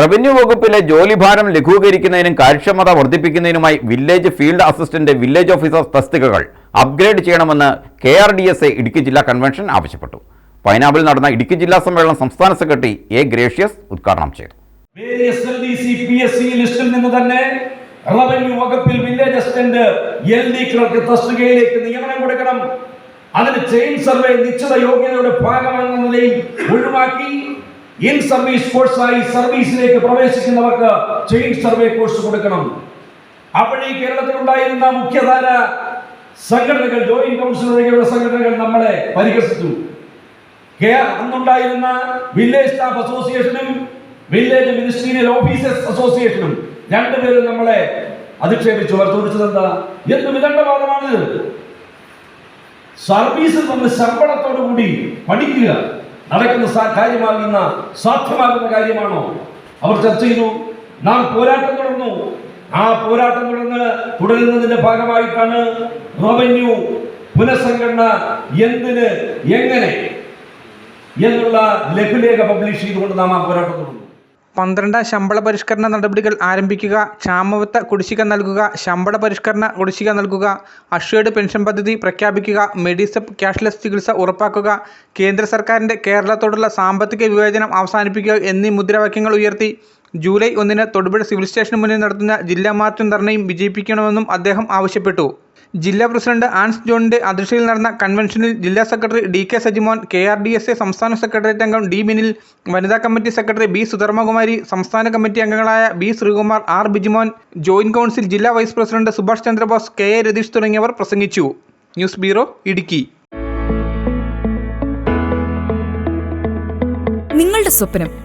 Revenue വകുപ്പിലെ ജോലിഭാരം ലഘൂകരിക്കുന്നതിനും കാര്യക്ഷമത വർദ്ധിപ്പിക്കുന്നതിനുമായി village field assistant village officer തസ്തികകൾ അപ്ഗ്രേഡ് ചെയ്യണമെന്ന് K R D S A Idukki ജില്ലാ കൺവെൻഷൻ ആവശ്യപ്പെട്ടു. പൈനാബിൽ നടന്ന ഇടുക്കി ജില്ലാ സമ്മേളനം സംസ്ഥാന സെക്രട്ടറി എ ഗ്രേഷ്യസ് ഉദ്ഘാടനം ചെയ്തു. ലിസ്റ്റിൽ നിന്ന് തന്നെ റവന്യൂ വകുപ്പിൽ village assistant L D clerk തസ്തികയിലേക്ക് നിയമനം കൊടുക്കണം. അതിന് ചെയിൻ സർവേ നിശ്ചിത യോഗ്യതയുടെ ഭാഗമെന്ന നിലയിൽ ഒഴിവാക്കി ഇൻ സർവീസ് കോഴ്സായി സർവീസിലേക്ക് പ്രവേശിക്കുന്നവർക്ക് ചെയിൻ സർവേ കോഴ്സ് കൊടുക്കണം. അപ്പോഴേ കേരളത്തിൽ ഉണ്ടായിരുന്ന മുഖ്യധാര സംഘടനകൾ ജോയിന്റ് കൗൺസിൽ ഒഴികെയുള്ള സംഘടനകൾ നമ്മളെ പരിഹസിച്ചു. അന്നുണ്ടായിരുന്ന വില്ലേജ് സ്റ്റാഫ് അസോസിയേഷനും വില്ലേജ് മിനിസ്ട്രീനിയൽ ഓഫീസേഴ്സ് അസോസിയേഷനും രണ്ടുപേരും നമ്മളെ അധിക്ഷേപിച്ചു. അവർ ചോദിച്ചത് എന്താ? എന്ത് വിദണ്ഡവാദമാണ്? സർവീസിൽ നിന്ന് ശമ്പളത്തോടു കൂടി പഠിക്കുക. നടക്കുന്ന കാര്യമാകുന്ന സാധ്യമാകുന്ന കാര്യമാണോ? അവർ ചർച്ച ചെയ്തു. നാം പോരാട്ടം തുടർന്നു. ആ പോരാട്ടം തുടർന്ന് തുടരുന്നതിന്റെ ഭാഗമായിട്ടാണ് റവന്യൂ പുനഃസംഘടന എന്തിന് എങ്ങനെ എന്നുള്ള ലഘുലേഖ പബ്ലിഷ് ചെയ്തുകൊണ്ട് നാം ആ പോരാട്ടം തുടർന്നു. പന്ത്രണ്ട് ശമ്പള പരിഷ്കരണ നടപടികൾ ആരംഭിക്കുക ക്ഷാമബത്ത കുടിശ്ശിക നൽകുക ശമ്പള പരിഷ്കരണ കുടിശ്ശിക നൽകുക അഷ്വേഡ് പെൻഷൻ പദ്ധതി പ്രഖ്യാപിക്കുക മെഡിസപ്പ് ക്യാഷ്ലെസ് ചികിത്സ ഉറപ്പാക്കുക കേന്ദ്ര സർക്കാരിന്റെ കേരളത്തോടുള്ള സാമ്പത്തിക വിവേചനം അവസാനിപ്പിക്കുക എന്നീ മുദ്രാവാക്യങ്ങൾ ഉയർത്തി ജൂലൈ ഒന്നിന് തൊടുപുഴ സിവിൽ സ്റ്റേഷന് മുന്നിൽ നടത്തുന്ന ജില്ലാ മാർച്ചും ധർണയും വിജയിപ്പിക്കണമെന്നും അദ്ദേഹം ആവശ്യപ്പെട്ടു. ജില്ലാ പ്രസിഡന്റ് ആൻസ് ജോണിന്റെ അധ്യക്ഷതയിൽ നടന്ന കൺവെൻഷനിൽ ജില്ലാ secretary D K Sajimon K R D S A സംസ്ഥാന സെക്രട്ടേറിയറ്റ് അംഗം ഡി മിനിൽ വനിതാ കമ്മിറ്റി സെക്രട്ടറി ബി സുധർമ്മകുമാരി സംസ്ഥാന കമ്മിറ്റി അംഗങ്ങളായ B Sreekumar R Bijimon joint council ജില്ലാ vice president Subhash Chandrabose K A Ratheesh തുടങ്ങിയവർ പ്രസംഗിച്ചു. News bureau Idukki. നിങ്ങളുടെ സ്വപ്നം